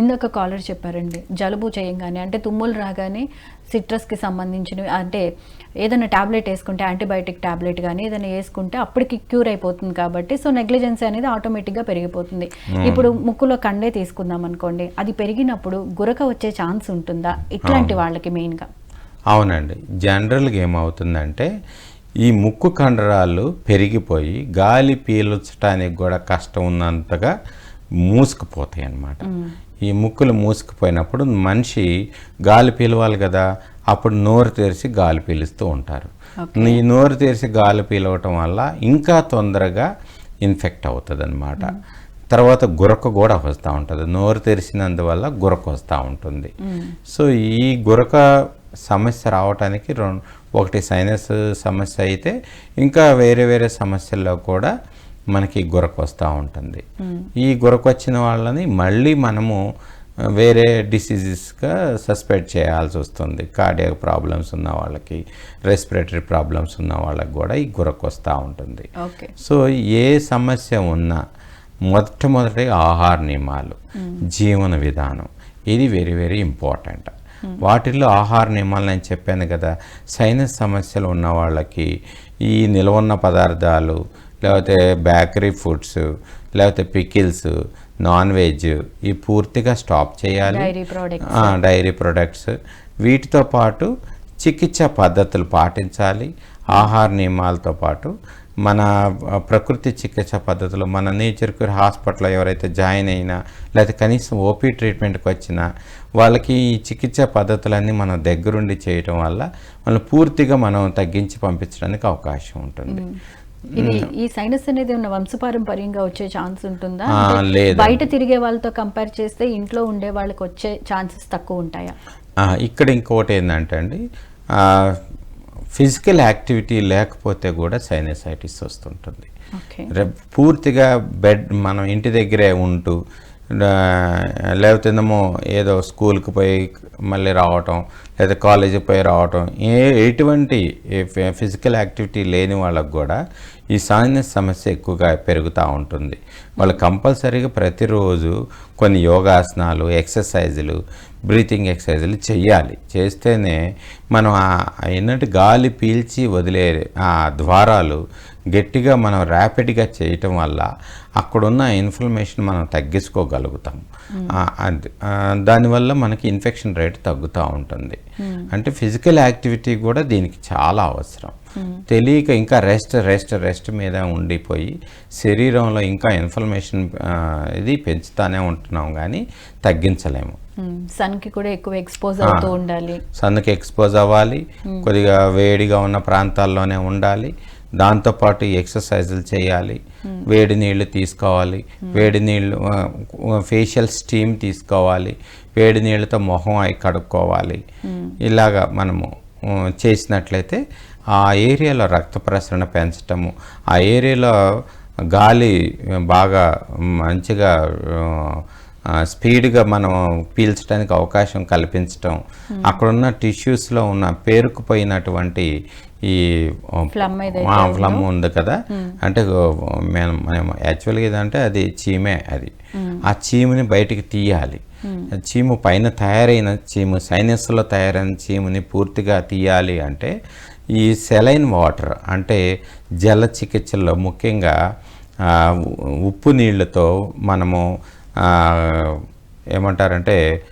ఇందాక కాలర్ చెప్పారండి. జలుబు చేయంగానే అంటే తుమ్ములు రాగానే సిట్రస్కి సంబంధించినవి అంటే ఏదైనా టాబ్లెట్ వేసుకుంటే యాంటీబయాటిక్ టాబ్లెట్ కానీ ఏదైనా వేసుకుంటే అప్పటికి క్యూర్ అయిపోతుంది కాబట్టి సో నెగ్లిజెన్సీ అనేది ఆటోమేటిక్గా పెరిగిపోతుంది. ఇప్పుడు ముక్కులో కండే తీసుకుందాం అనుకోండి అది పెరిగినప్పుడు గురక వచ్చే ఛాన్స్ ఉంటుందా? ఇట్లాంటి వాళ్ళకి మెయిన్గా. అవునండి. జనరల్గా ఏమవుతుందంటే ఈ ముక్కు కండరాలు పెరిగిపోయి గాలి పీల్చడానికి కూడా కష్టం ఉన్నంతగా మూసుకుపోతాయి అన్నమాట ఈ ముక్కులు మూసుకుపోయినప్పుడు మనిషి గాలి పీలవాలి కదా అప్పుడు నోరు తెరిచి గాలి పీలుస్తూ ఉంటారు. ఈ నోరు తెరిచి గాలి పీలవటం వల్ల ఇంకా తొందరగా ఇన్ఫెక్ట్ అవుతుంది అనమాట తర్వాత గురక కూడా వస్తూ ఉంటుంది. నోరు తెరిచినందువల్ల గురక వస్తూ ఉంటుంది. సో ఈ గురక సమస్య రావడానికి రెండు ఒకటి సైనస్ సమస్య అయితే ఇంకా వేరే వేరే సమస్యల్లో కూడా మనకి గురక వస్తూ ఉంటుంది. ఈ గురక వచ్చిన వాళ్ళని మళ్ళీ మనము వేరే డిసీజెస్గా సస్పెక్ట్ చేయాల్సి వస్తుంది. కార్డియాక్ ప్రాబ్లమ్స్ ఉన్న వాళ్ళకి రెస్పిరేటరీ ప్రాబ్లమ్స్ ఉన్న వాళ్ళకి కూడా ఈ గురక వస్తూ ఉంటుంది. ఓకే. సో ఏ సమస్య ఉన్నా మొట్టమొదటి ఆహార నియమాలు జీవన విధానం ఇది వెరీ వెరీ ఇంపార్టెంట్. వాటిల్లో ఆహార నియమాలు నేను చెప్పాను కదా సైనస్ సమస్యలు ఉన్న వాళ్ళకి ఈ నిల్వన్న పదార్థాలు లేకపోతే బేకరీ ఫుడ్స్ లేకపోతే పికిల్స్ నాన్ వెజ్ ఈ పూర్తిగా స్టాప్ చేయాలి. డైరీ ప్రోడక్ట్స్ వీటితో పాటు చికిత్స పద్ధతులు పాటించాలి. ఆహార నియమాలతో పాటు మన ప్రకృతి చికిత్స పద్ధతులు మన నేచర్ క్యూర్ హాస్పిటల్లో ఎవరైతే జాయిన్ అయినా లేకపోతే కనీసం ఓపీ ట్రీట్మెంట్కి వచ్చినా వాళ్ళకి ఈ చికిత్స పద్ధతులన్నీ మనం దగ్గరుండి చేయటం వల్ల మనం పూర్తిగా మనం తగ్గించి పంపించడానికి అవకాశం ఉంటుంది. ఇది ఈ సైనస్ అనేది ఉన్న వంశపారంపర్యంగా వచ్చే ఛాన్స్ ఉంటుందా. బయట తిరిగే వాళ్ళతో కంపేర్ చేస్తే ఇంట్లో ఉండే వాళ్ళకి వచ్చే ఛాన్సెస్ తక్కువ ఉంటాయా? ఇక్కడ ఇంకోటి ఏంటంటే అండి ఫిజికల్ యాక్టివిటీ లేకపోతే కూడా సైనసైటిస్ వస్తుంటుంది. పూర్తిగా బెడ్ మనం ఇంటి దగ్గరే ఉంటూ లేకపోతేనేమో ఏదో స్కూల్కి పోయి మళ్ళీ రావటం లేదా కాలేజీకి పోయి రావటం ఏ ఎటువంటి ఫిజికల్ యాక్టివిటీ లేని వాళ్ళకు కూడా ఈ సైనస్ సమస్య ఎక్కువగా పెరుగుతూ ఉంటుంది. వాళ్ళు కంపల్సరీగా ప్రతిరోజు కొన్ని యోగాసనాలు ఎక్సర్సైజులు బ్రీతింగ్ ఎక్సర్సైజులు చెయ్యాలి. చేస్తేనే మనం ఆ ఏంటంటే గాలి పీల్చి వదిలే ఆ ద్వారాలు గట్టిగా మనం ర్యాపిడ్గా చేయటం వల్ల అక్కడున్న ఇన్ఫ్లమేషన్ మనం తగ్గించుకోగలుగుతాం. దానివల్ల మనకి ఇన్ఫెక్షన్ రేట్ తగ్గుతూ ఉంటుంది. అంటే ఫిజికల్ యాక్టివిటీ కూడా దీనికి చాలా అవసరం. తెలియక ఇంకా రెస్ట్ రెస్ట్ రెస్ట్ మీద ఉండిపోయి శరీరంలో ఇంకా ఇన్ఫ్లమేషన్ ఇది పెంచుతానే ఉంటున్నాం కానీ తగ్గించలేము. సన్కి కూడా ఎక్కువ ఎక్స్పోజ్ అవుతూ ఉండాలి. సన్నుకి ఎక్స్పోజ్ అవ్వాలి. కొద్దిగా వేడిగా ఉన్న ప్రాంతాల్లోనే ఉండాలి. దాంతోపాటు ఎక్సర్సైజులు చేయాలి. వేడి నీళ్ళు తీసుకోవాలి. వేడి నీళ్ళు ఫేషియల్ స్టీమ్ తీసుకోవాలి. వేడి నీళ్ళతో మొహం అయి కడుక్కోవాలి. ఇలాగా మనము చేసినట్లయితే ఆ ఏరియాలో రక్త ప్రసరణ పెంచటము ఆ ఏరియాలో గాలి బాగా మంచిగా స్పీడ్గా మనం పీల్చడానికి అవకాశం కల్పించటం అక్కడున్న టిష్యూస్లో ఉన్న పేరుకుపోయినటువంటి ఈ ఫ్లమ్ ఉంది కదా. అంటే మేము మేము యాక్చువల్గా ఏదంటే అది చీమే అది. ఆ చీముని బయటికి తీయాలి. ఆ చీము పైన తయారైన చీము సైనస్లో తయారైన చీముని పూర్తిగా తీయాలి అంటే ఈ సెలైన్ వాటర్ అంటే జల చికిత్సల్లో ముఖ్యంగా ఉప్పు నీళ్ళతో మనము ఏమంటారంటే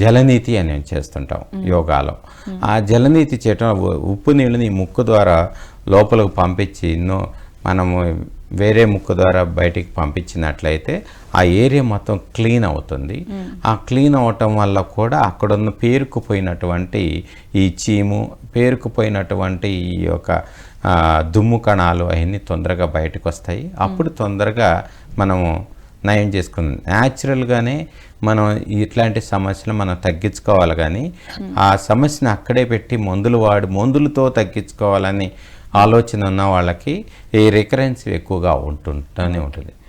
జలనీతి అని చేస్తుంటాం యోగాలో. ఆ జలనీతి చేయటం ఉప్పు నీళ్ళని ముక్కు ద్వారా లోపలికి పంపించి నో మనము వేరే ముక్కు ద్వారా బయటికి పంపించినట్లయితే ఆ ఏరియా మొత్తం క్లీన్ అవుతుంది. ఆ క్లీన్ అవటం వల్ల కూడా అక్కడున్న పేరుకుపోయినటువంటి ఈ చీము పేరుకుపోయినటువంటి ఈ యొక్క దుమ్ము కణాలు అవన్నీ తొందరగా బయటకు వస్తాయి అప్పుడు తొందరగా మనము నయం చేసుకుంది. న్యాచురల్గానే మనం ఇట్లాంటి సమస్యలు మనం తగ్గించుకోవాలి కానీ ఆ సమస్యను అక్కడే పెట్టి మందులు వాడి మందులతో తగ్గించుకోవాలని ఆలోచన ఉన్న వాళ్ళకి ఈ రికరెన్స్ ఎక్కువగా ఉంటుంటూనే ఉంటుంది.